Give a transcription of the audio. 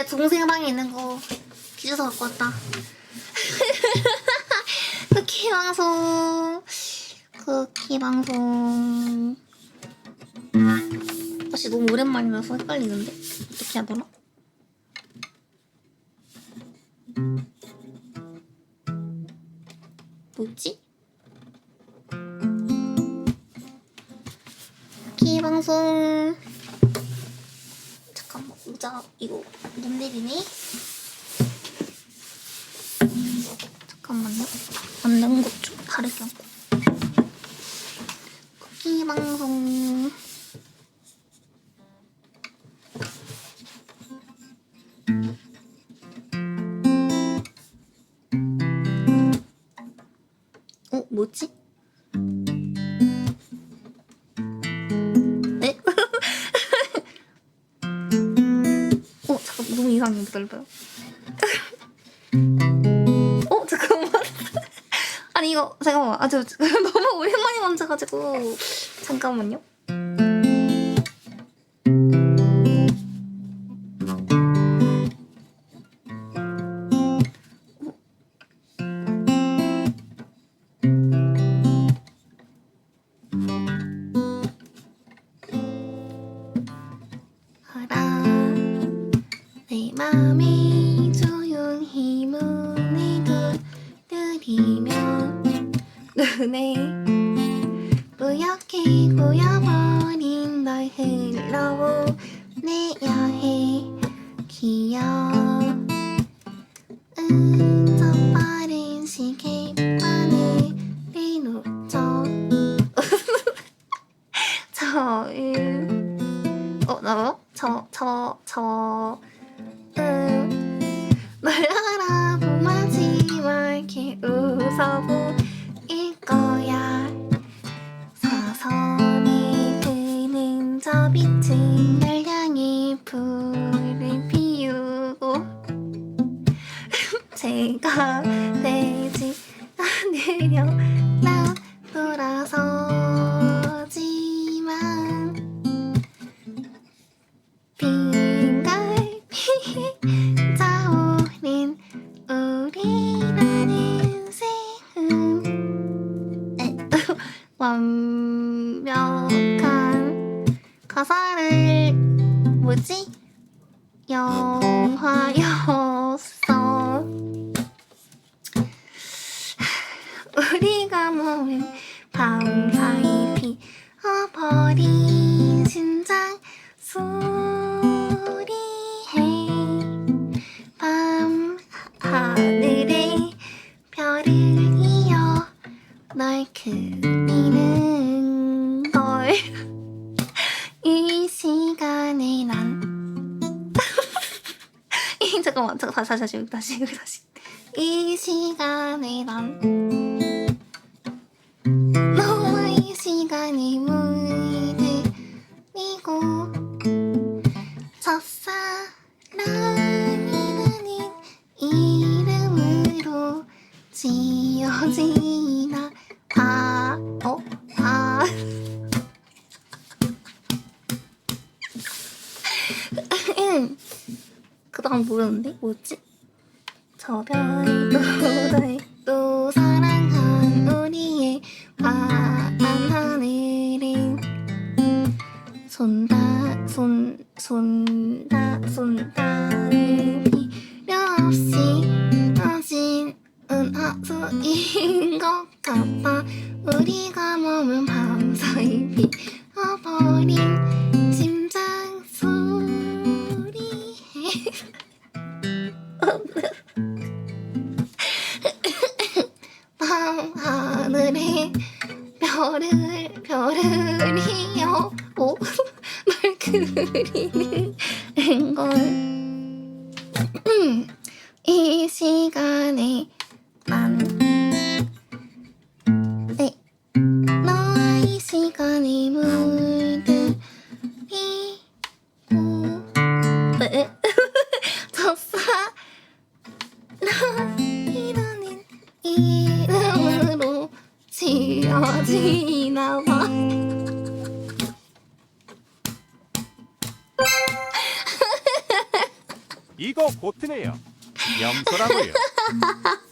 내 동생 방에 있는 거 뒤져서 갖고 왔다. 쿠키 방송. 쿠키 방송. 다시 너무 오랜만이라서 헷갈리는데 어떻게 하더라? 뭐지? 쿠키 방송. 모자 이거 눈 내리네. 잠깐만요. 앉는 것좀 다르게 하고. 쿠키 방송. 어, 뭐지? 이상해. 기다려봐요. 어, 잠깐만. 아니, 이거, 잠깐만. 아, 저, 저 너무 오랜만에 만져가지고. 잠깐만요. 두드리면 눈에 뿌옇게 고여버린 널 흘러보내야 해 귀여운 저 빠른 시계 바늘을 놓쳐 저을 어, 나 저, 저, 저, 음, 널 알아보마지 말게 웃어보일 거야. 서서히 드는 저 빛은 널 향해 불을 피우고 제가 되지 않으려 나 빙갈비 자오린 우리 가사를 뭐지? 영화였어 우리가 모은 밤 사이 피어버린 심장 소리해 밤 하늘 이 시간에 난 이, 잠깐만 잠깐 다시 다시 다시 다시 다시 이 시간에 난 너와 이 시간이 물들이고 첫사랑이라는 이름으로 지어지 그 다음 모르는데? 뭐지? 저 별도 달도 사랑한 우리의 화한 하늘은 손다 손 손다 손다는 필요 없이 터진 은하수인 것 같아 우리가 머문 밤 사이 피 별을 별을 이어 오널 그리는 걸이 시간에 난 네. 너와 이 시간이 물들이고 네. 첫사 여지나 봐. 이거 보트네요 염소라고요